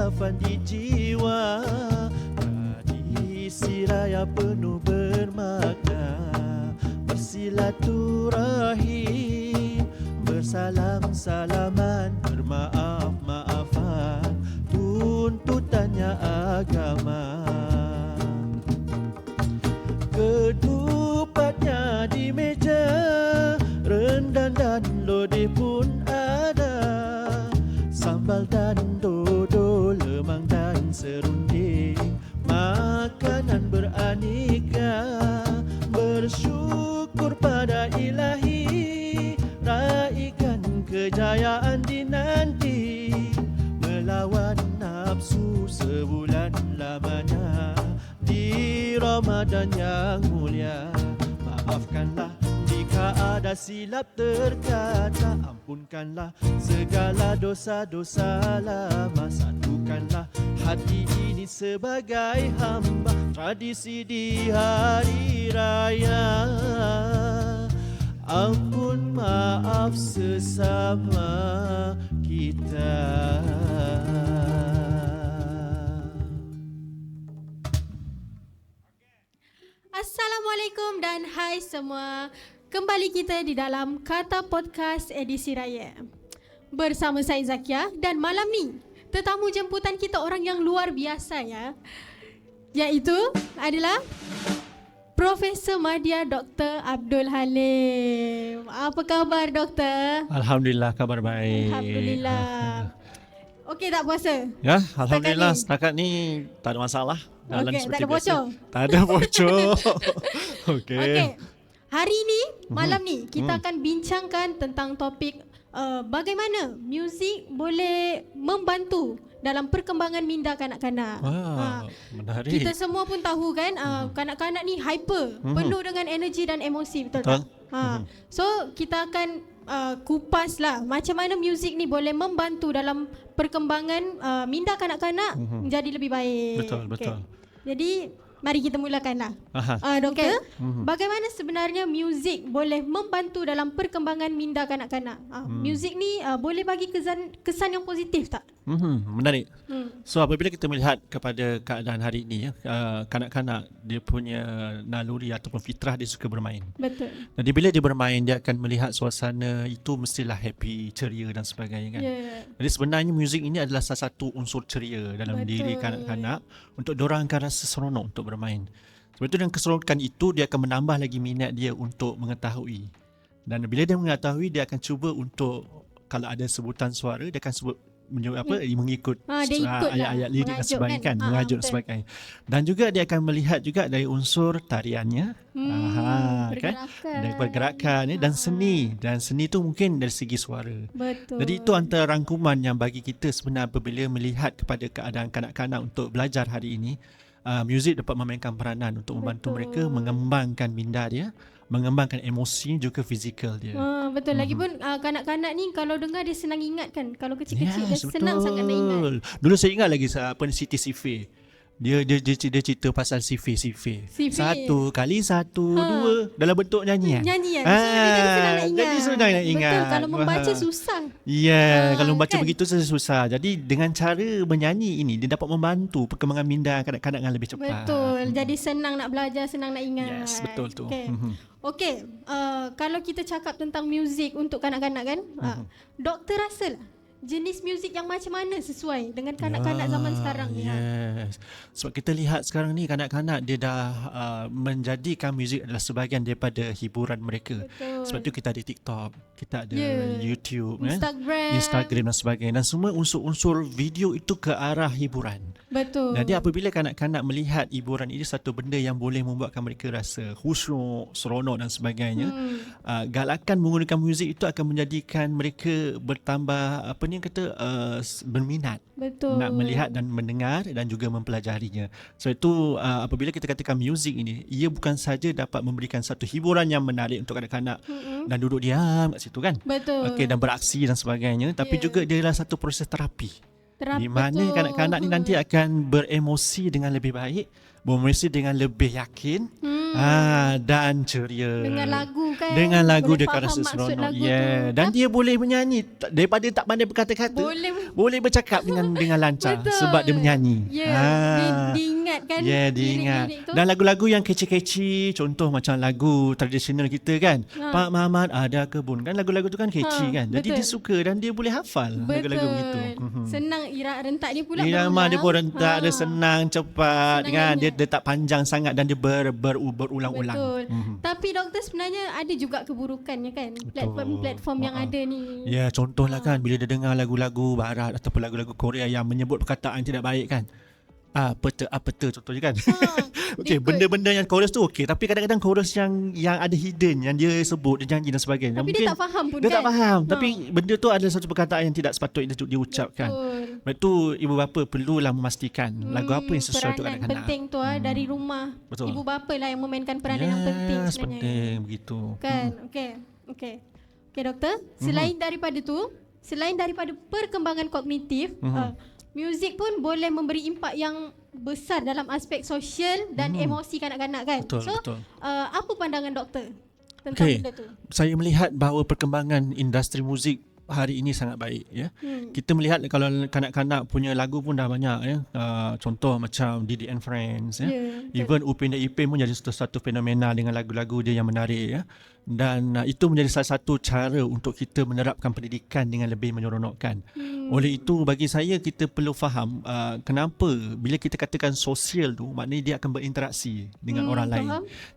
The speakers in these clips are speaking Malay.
Keinsafan di jiwa. Tradisi raya penuh bermakna. Bersilaturahim Bersalam-salaman Bermaaf-maafan. Tuntutannya agama Ramadan yang mulia. Maafkanlah jika ada silap terkata. Ampunkanlah segala dosa-dosa lama. Satukanlah hati ini sebagai hamba. Tradisi di hari raya. Ampun maaf sesama kita dan hai semua. Kembali kita di dalam Kata Podcast edisi raya. Bersama saya Zakia dan malam ni tetamu jemputan kita orang yang luar biasa ya. Iaitu adalah Profesor Madya Dr. Abdul Halim. Apa khabar doktor? Alhamdulillah kabar baik Alhamdulillah. Okey tak puasa? Ya, Alhamdulillah ni. setakat ni tak ada masalah Jalan Okey, tak ada biasa. bocor? Tak ada bocor Okey Okey. Hari ni, Mhm. malam ni kita akan bincangkan tentang topik uh, bagaimana muzik boleh membantu dalam perkembangan minda kanak-kanak. Wah, menarik Kita semua pun tahu kan uh, kanak-kanak ni hyper, penuh dengan energi dan emosi, betul, tak? Mhm. Ha. So kita akan uh, kupas lah macam mana muzik ni boleh membantu dalam perkembangan uh, minda kanak-kanak menjadi lebih baik. Mhm. Betul, betul. Jadi mari kita mulakanlah. Aha. Uh, doktor, Mhm. bagaimana sebenarnya muzik boleh membantu dalam perkembangan minda kanak-kanak? Uh, Hmm. Muzik ni uh, boleh bagi kesan kesan yang positif tak? Mhm, menarik. Hmm. So apabila kita melihat kepada keadaan hari ini ya, uh, kanak-kanak dia punya naluri ataupun fitrah dia suka bermain. Betul. Jadi bila dia bermain dia akan melihat suasana itu mestilah happy, ceria dan sebagainya kan. Yeah. Jadi sebenarnya muzik ini adalah salah satu unsur ceria dalam Betul. diri kanak-kanak untuk diorang akan rasa seronok untuk bermain. Sebab itu dengan keseronokan itu dia akan menambah lagi minat dia untuk mengetahui. Dan bila dia mengetahui dia akan cuba untuk kalau ada sebutan suara dia akan sebut menyu- apa mengikut Ah, dia ah, ikut lah. ayat-ayat lirik dan sebagainya kan? kan, Ah, dan betul. sebagainya. Dan juga dia akan melihat juga dari unsur tariannya, Hmm, Aha, kan? pergerakan. dari pergerakan ya, dan seni. Dan seni itu mungkin dari segi suara. Betul. Jadi itu antara rangkuman yang bagi kita sebenarnya apabila melihat kepada keadaan kanak-kanak untuk belajar hari ini, uh, muzik dapat memainkan peranan untuk membantu Betul. mereka mengembangkan minda dia, mengembangkan emosi juga fizikal dia. Ah, betul. Mhm. Lagipun uh, kanak-kanak ni kalau dengar dia senang ingat kan. Kalau kecil-kecil dia senang sangat nak ingat. Dulu saya ingat lagi apa ni Siti Sife. Dia dia dia, dia cerita pasal Sife. Sife. Satu kali satu Ha. dua dalam bentuk nyanyian. Nyanyian. So, dia jadi senang nak ingat. Jadi senang nak ingat. Betul. Kalau membaca Faham. susah. Ya, yeah, Ah, kalau membaca kan? begitu saja susah. Jadi dengan cara menyanyi ini dia dapat membantu perkembangan minda kanak-kanak dengan lebih cepat. Betul. Jadi senang nak belajar, senang nak ingat. Yes, betul tu. Okay. Mhm. Okey, uh, kalau kita cakap tentang muzik untuk kanak-kanak kan, Mhm. uh, doktor rasa lah jenis muzik yang macam mana sesuai dengan kanak-kanak zaman sekarang ni. ha? Yes. Sebab kita lihat sekarang ni kanak-kanak dia dah uh, menjadikan muzik adalah sebahagian daripada hiburan mereka. Betul. Sebab tu kita ada TikTok, kita ada Yeah. YouTube, kan? Instagram. Instagram dan sebagainya. Dan semua unsur-unsur video itu ke arah hiburan. Betul. Jadi apabila kanak-kanak melihat hiburan ini satu benda yang boleh membuatkan mereka rasa khusyuk, seronok dan sebagainya, Hmm. uh, galakan menggunakan muzik itu akan menjadikan mereka bertambah apa ni kata uh, berminat Betul. nak melihat dan mendengar dan juga mempelajarinya. So itu uh, apabila kita katakan muzik ini, ia bukan saja dapat memberikan satu hiburan yang menarik untuk kanak-kanak Mm-mm. dan duduk diam kat situ kan. Betul. Okey dan beraksi dan sebagainya, tapi Yeah. juga dia adalah satu proses terapi. Terap- Di mana betul. kanak-kanak ni nanti akan beremosi dengan lebih baik bermusik dengan lebih yakin Hmm. ah dan ceria. Dengan lagu kan. Dengan lagu Boleh dia faham rasa seronok. Yeah. tu. Dan Ah, dia boleh menyanyi daripada tak pandai berkata-kata. boleh boleh bercakap dengan dengan lancar Betul. sebab dia menyanyi. Ya, yeah, di, diingat kan Ya, yeah, diingat. Dan lagu-lagu yang kece-kece, contoh macam lagu tradisional kita kan. Ha. Pak Mamat ada kebun kan lagu-lagu tu kan kece Ha, kan. Jadi betul. dia suka dan dia boleh hafal lagu-lagu Betul. begitu. Mhm. Senang irak rentak dia pula Irama dia pun rentak, Ha. dia senang, cepat Senang kan. Dia, dia tak panjang sangat dan dia ber, ber, berulang-ulang. Betul. Mhm. Tapi doktor sebenarnya ada juga keburukannya kan. Platform-platform yang Ha. ada ni. Ya, contohlah kan bila dia dengar lagu-lagu barat ataupun lagu-lagu Korea yang menyebut perkataan tidak baik kan. Ah, peta, ah, peta contohnya kan. Ha, Okey, benda-benda yang chorus tu okey, tapi kadang-kadang chorus yang yang ada hidden yang dia sebut, dia janji dan sebagainya. Tapi Mungkin dia tak faham pun dia kan. tak faham, Ha. tapi benda tu adalah satu perkataan yang tidak sepatutnya dia, dia ucapkan. Betul. Tu ibu bapa perlulah memastikan lagu apa yang sesuai untuk kanak-kanak. penting tu ah dari rumah. Betul. Ibu bapa lah yang memainkan peranan yang penting Yes, sebenarnya. penting begitu. Kan? Okey. Okey. Okey doktor, selain daripada tu, selain daripada perkembangan kognitif, Mhm. uh, muzik pun boleh memberi impak yang besar dalam aspek sosial dan emosi kanak-kanak kan. Betul, so, betul. Uh, apa pandangan doktor tentang Okey. benda tu? Saya melihat bahawa perkembangan industri muzik hari ini sangat baik ya. Hmm. Kita melihat kalau kanak-kanak punya lagu pun dah banyak ya. Uh, contoh macam Didi and Friends ya. Ya, betul. Even Upin dan Ipin pun jadi satu, satu fenomena dengan lagu-lagu dia yang menarik ya. Dan uh, itu menjadi salah satu cara untuk kita menerapkan pendidikan dengan lebih menyeronokkan. Hmm. Oleh itu bagi saya kita perlu faham uh, kenapa bila kita katakan sosial tu maknanya dia akan berinteraksi dengan Hmm, orang lain.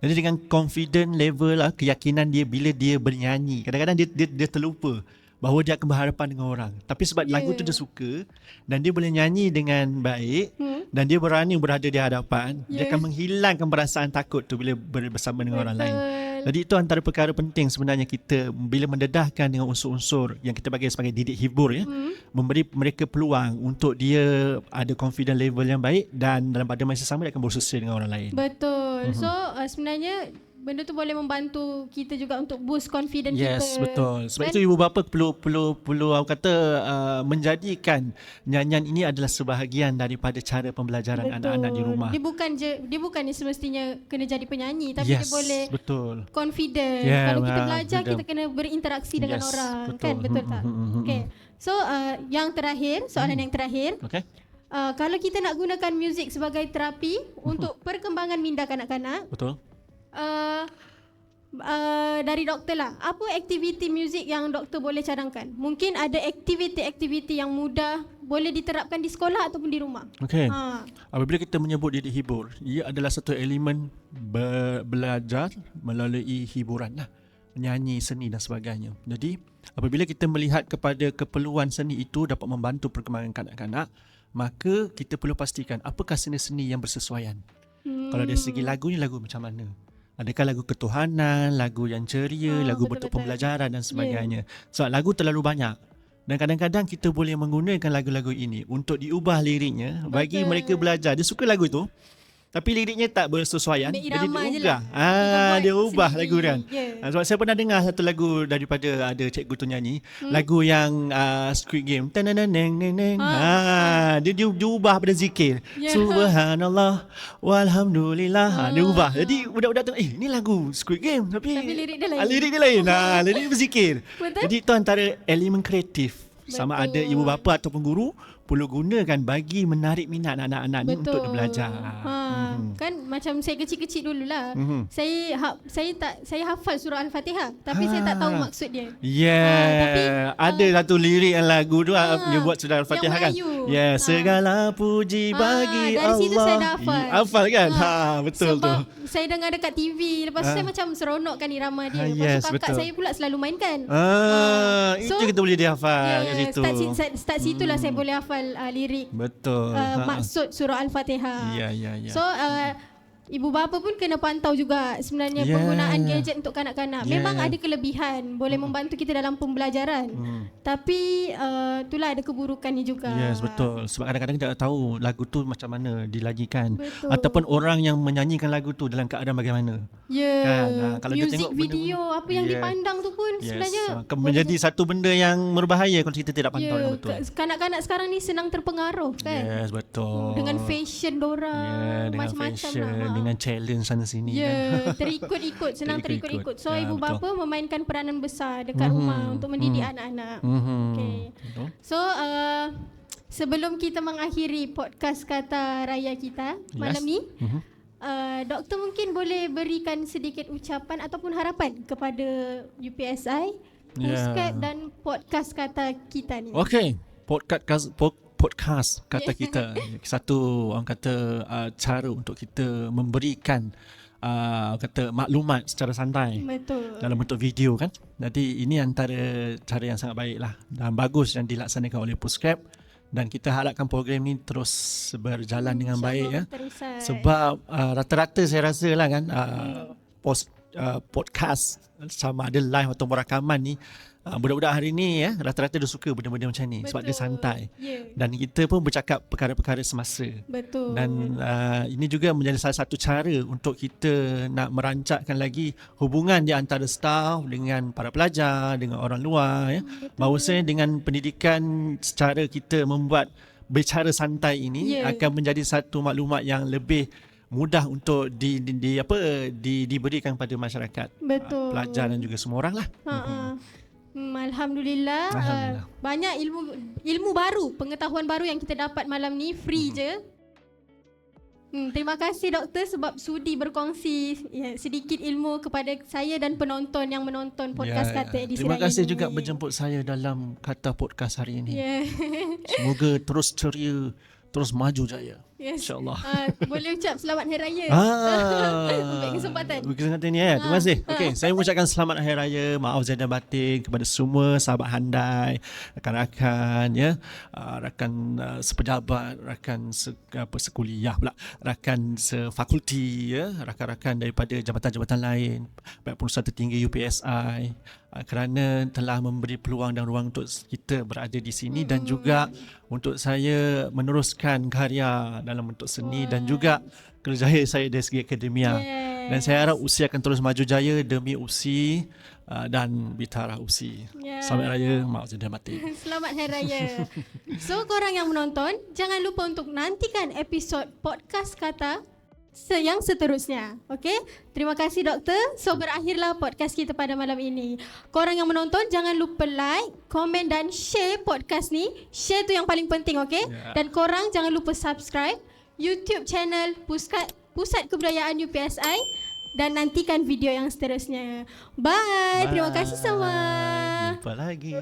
Jadi dengan confident level lah, keyakinan dia bila dia bernyanyi. Kadang-kadang dia, dia dia terlupa bahawa dia akan berhadapan dengan orang. Tapi sebab Ya. lagu tu dia suka dan dia boleh nyanyi dengan baik Hmm. dan dia berani berada di hadapan, dia Ya. akan menghilangkan perasaan takut tu bila ber- bersama dengan orang lain. Betul. Jadi itu antara perkara penting sebenarnya kita bila mendedahkan dengan unsur-unsur yang kita bagi sebagai didik hibur ya, Hmm. memberi mereka peluang untuk dia ada confident level yang baik dan dalam pada masa sama dia akan bersosial dengan orang lain. Betul. Mhm. So uh, sebenarnya benda tu boleh membantu kita juga untuk boost confidence kita. Yes, betul. Sebab Kan? itu ibu bapa perlu perlu perlu aku kata uh, menjadikan nyanyian ini adalah sebahagian daripada cara pembelajaran Betul. anak-anak di rumah. Dia bukan je dia bukan semestinya kena jadi penyanyi tapi yes, dia boleh betul. confident. Yeah, Kalau kita ah, belajar betul. kita kena berinteraksi dengan Yes, orang betul. kan betul Hmm, tak? hmm, hmm, hmm, Okay. So uh, yang terakhir soalan yang terakhir Okay? uh, kalau kita nak gunakan muzik sebagai terapi untuk perkembangan minda kanak-kanak Betul. Uh, uh, dari doktor lah. Apa aktiviti muzik yang doktor boleh cadangkan? Mungkin ada aktiviti-aktiviti yang mudah boleh diterapkan di sekolah ataupun di rumah. Okay. Ha. Apabila kita menyebut didik hibur, ia adalah satu elemen be- belajar melalui hiburan lah. Menyanyi, seni dan sebagainya. Jadi, apabila kita melihat kepada keperluan seni itu dapat membantu perkembangan kanak-kanak, maka kita perlu pastikan apakah seni-seni yang bersesuaian. Hmm. Kalau dari segi lagu ni lagu macam mana? Adakah lagu ketuhanan, lagu yang ceria, Ah, lagu betul-betul. bentuk pembelajaran dan sebagainya. Sebab lagu terlalu banyak. Dan kadang-kadang kita boleh menggunakan lagu-lagu ini untuk diubah liriknya bagi Betul. mereka belajar. Dia suka lagu tu. Tapi liriknya tak bersesuaian. Ambil Jadi dia ubah. lah. Ah, dia ubah sendiri. lagu dia. Ya. Ah, Sebab saya pernah dengar satu lagu daripada ada cikgu tu nyanyi. Hmm? Lagu yang uh, Squid Game. Tananeng neng neng. Ah. Ah, dia, dia, dia ubah pada zikir. Ya. Subhanallah walhamdulillah. Ah. dia Ah. ubah. Jadi budak-budak tu eh ni lagu Squid Game tapi, Tapi lirik dia lain. Ah, lirik dia lain. Nah, lirik dia berzikir. Betul. Jadi itu antara elemen kreatif. Sama ada Betul. ibu bapa ataupun guru perlu gunakan bagi menarik minat anak-anak ni untuk belajar. Ha, Mhm. kan macam saya kecil-kecil dululah. Mhm. Saya ha, saya tak saya hafal surah Al-Fatihah tapi saya tak tahu Ah. maksud dia. Yeah, Ah, tapi, ada satu lirik yang lagu tu Ah, dia buat sudah Al-Fatihah kan. Melayu. Yeah, Ah. segala puji Ah, bagi dari Allah. situ saya dah hafal. Hafal kan? Ha, Ah, betul Sebab tu. saya dengar dekat TV Lepas tu Ah. saya macam seronok kan irama dia Ah, Lepas yes, tu kakak betul. saya pula selalu mainkan Ah, So, itu kita boleh dihafal kat Ya, situ. start, start, start situlah saya boleh hafal uh, lirik Betul. uh, Ha. maksud surah Al-Fatihah Ya, ya, ya. So uh, ibu bapa pun kena pantau juga sebenarnya Yeah. penggunaan gadget untuk kanak-kanak. Yeah. Memang ada kelebihan, boleh membantu kita dalam pembelajaran. Hmm. Tapi uh, itulah ada keburukannya juga. Yes, betul. Sebab kadang-kadang kita tak tahu lagu tu macam mana dilagikan. Betul. Ataupun orang yang menyanyikan lagu tu dalam keadaan bagaimana. Ya. Kan, ah, kalau Music tengok benda- video apa yang Yes. dipandang tu pun Yes. sebenarnya Akan menjadi satu benda yang berbahaya kalau kita tidak pantau ya, dengan betul. ka- kanak-kanak sekarang ni senang terpengaruh kan. Yes, betul. Dengan fashion dorang, Yeah, dengan macam-macam lah. Dengan challenge sana sini Ya, kan. terikut-ikut, senang Terikut-ikut. So Ya, ibu betul. bapa memainkan peranan besar dekat Mhm. rumah untuk mendidik anak-anak. Mhm. Okay. Betul. So uh, sebelum kita mengakhiri podcast kata raya kita Yes. malam ni, Mhm. uh, doktor mungkin boleh berikan sedikit ucapan ataupun harapan kepada UPSI, Ya. Puskat dan podcast kata kita ni. Okey, podcast po- podcast kata Yeah. kita satu orang kata uh, cara untuk kita memberikan uh, kata maklumat secara santai Betul. dalam bentuk video kan. Jadi ini antara cara yang sangat baik lah dan bagus yang dilaksanakan oleh Puscap dan kita harapkan program ni terus berjalan dengan baik ya. Terusan. Sebab uh, rata-rata saya rasa lah kan uh, post uh, podcast sama ada live atau rakaman ni uh, budak-budak hari ni ya rata-rata dia suka benda-benda macam ni sebab dia Betul. santai. Ya, dan kita pun bercakap perkara-perkara semasa. Betul. dan uh, ini juga menjadi salah satu cara untuk kita nak merancakkan lagi hubungan di antara staff dengan para pelajar dengan orang luar ya. Bahawasanya dengan pendidikan secara kita membuat bercara santai ini Ya. akan menjadi satu maklumat yang lebih mudah untuk di, di, di apa di, diberikan pada masyarakat. Betul. uh, pelajar dan juga semua orang lah. Ha hmm, Alhamdulillah, Alhamdulillah. Uh, banyak ilmu ilmu baru, pengetahuan baru yang kita dapat malam ni free je. Hmm, terima kasih doktor sebab sudi berkongsi ya, sedikit ilmu kepada saya dan penonton yang menonton podcast Ya, kata edisi terima kasih ni. juga berjemput saya dalam kata podcast hari ini Ya. semoga terus ceria terus maju jaya yes. insyaallah Uh, boleh ucap selamat hari raya. Ah, Ambil kesempatan. Ambil kesempatan ni ya. Terima Ah, kasih. Okey, saya mengucapkan selamat hari raya. Maaf zahir dan batin kepada semua sahabat handai, rakan-rakan ya, ah, rakan uh, sepejabat, rakan se, apa sekuliah pula, rakan sefakulti ya, rakan-rakan daripada jabatan-jabatan lain, baik perusahaan tertinggi UPSI uh, kerana telah memberi peluang dan ruang untuk kita berada di sini dan juga untuk saya meneruskan karya dalam bentuk seni dan juga kerjaya saya dari segi akademia. Yes. Dan saya harap USI akan terus maju jaya demi USI uh, dan Bitara USI. Ya. Selamat Raya, Mak Zidane Mati. Selamat Hari Raya. So korang yang menonton, jangan lupa untuk nantikan episod podcast kata yang seterusnya. Okay? Terima kasih doktor. So berakhirlah podcast kita pada malam ini. Korang yang menonton, jangan lupa like, komen dan share podcast ni. Share tu yang paling penting, okay? Ya. Dan korang jangan lupa subscribe YouTube channel Pusat, Pusat Kebudayaan UPSI dan nantikan video yang seterusnya. Bye. Terima kasih semua. Jumpa lagi.